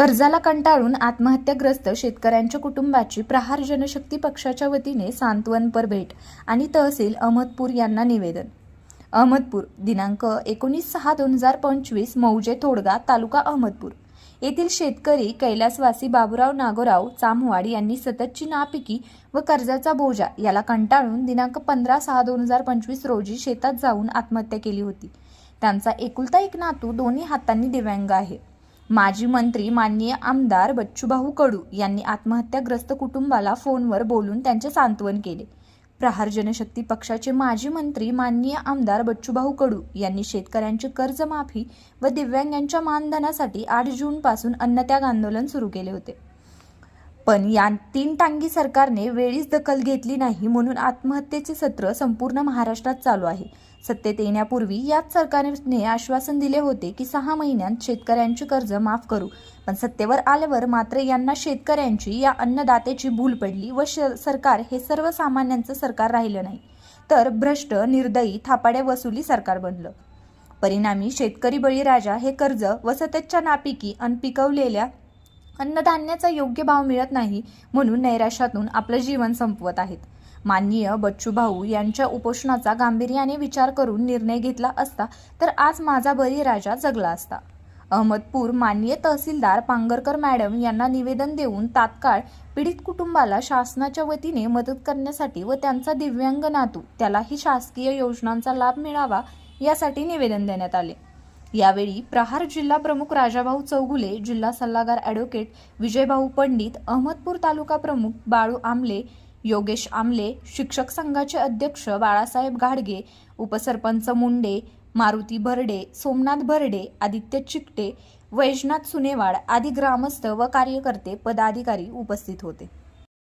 कर्जाला कंटाळून आत्महत्याग्रस्त शेतकऱ्यांच्या कुटुंबाची प्रहार जनशक्ती पक्षाच्या वतीने सांत्वनपर भेट आणि तहसील अहमदपूर यांना निवेदन. अहमदपूर दिनांक एकोणीस सहा दोन हजार पंचवीस मौजे थोडगा तालुका अहमदपूर. येथील शेतकरी कैलासवासी बाबुराव नागोराव चामवाड यांनी सततची नापिकी व कर्जाचा बोजा याला कंटाळून दिनांक पंधरा सहा दोन हजार पंचवीस रोजी शेतात जाऊन आत्महत्या केली होती. त्यांचा एकुलता एक नातू दोन्ही हातांनी दिव्यांग आहे. माजी मंत्री माननीय आमदार बच्चूभाऊ कडू यांनी आत्महत्याग्रस्त कुटुंबाला फोनवर बोलून त्यांचे सांत्वन केले. प्रहार जनशक्ती पक्षाचे माजी मंत्री माननीय आमदार बच्चूभाऊ कडू यांनी शेतकऱ्यांची कर्जमाफी व दिव्यांगांच्या मानधनासाठी आठ जूनपासून अन्नत्याग आंदोलन सुरू केले होते. पण या तीन टांगी सरकारने वेळीच दखल घेतली नाही म्हणून आत्महत्येचे सत्र संपूर्ण महाराष्ट्रात चालू आहे. सत्तेत येण्यापूर्वी याच सरकारने आश्वासन दिले होते की सहा महिन्यात शेतकऱ्यांची कर्ज माफ करू. पण सत्तेवर आल्यावर मात्र यांना शेतकऱ्यांची या अन्नदात्याची भूल पडली व श- सरकार हे सर्वसामान्यांचं सरकार राहिलं नाही. तर भ्रष्ट निर्दयी थापाड्या वसुली सरकार बनलं. परिणामी शेतकरी बळीराजा हे कर्ज व सततच्या नापिकी अन पिकवलेल्या अन्नधान्याचा योग्य भाव मिळत नाही म्हणून नैराश्यातून आपलं जीवन संपवत आहेत. माननीय बच्चूभाऊ यांच्या उपोषणाचा गांभीर्याने विचार करून निर्णय घेतला असता तर आज माझा बळीराजा जगला असता. अहमदपूर माननीय तहसीलदार पांगरकर मॅडम यांना निवेदन देऊन तात्काळ पीडित कुटुंबाला शासनाच्या वतीने मदत करण्यासाठी व त्यांचा दिव्यांग नातू त्यालाही शासकीय योजनांचा लाभ मिळावा यासाठी निवेदन देण्यात आले. यावेळी प्रहार जिल्हा प्रमुख राजाभाऊ चौगुले जिल्हा सल्लागार ॲडव्होकेट विजयभाऊ पंडित अहमदपूर तालुका प्रमुख बाळू आमले योगेश आमले शिक्षक संघाचे अध्यक्ष बाळासाहेब घाडगे उपसरपंच मुंडे मारुती भरडे सोमनाथ भरडे आदित्य चिकटे वैजनाथ सुनेवाड आदी ग्रामस्थ व कार्यकर्ते पदाधिकारी उपस्थित होते.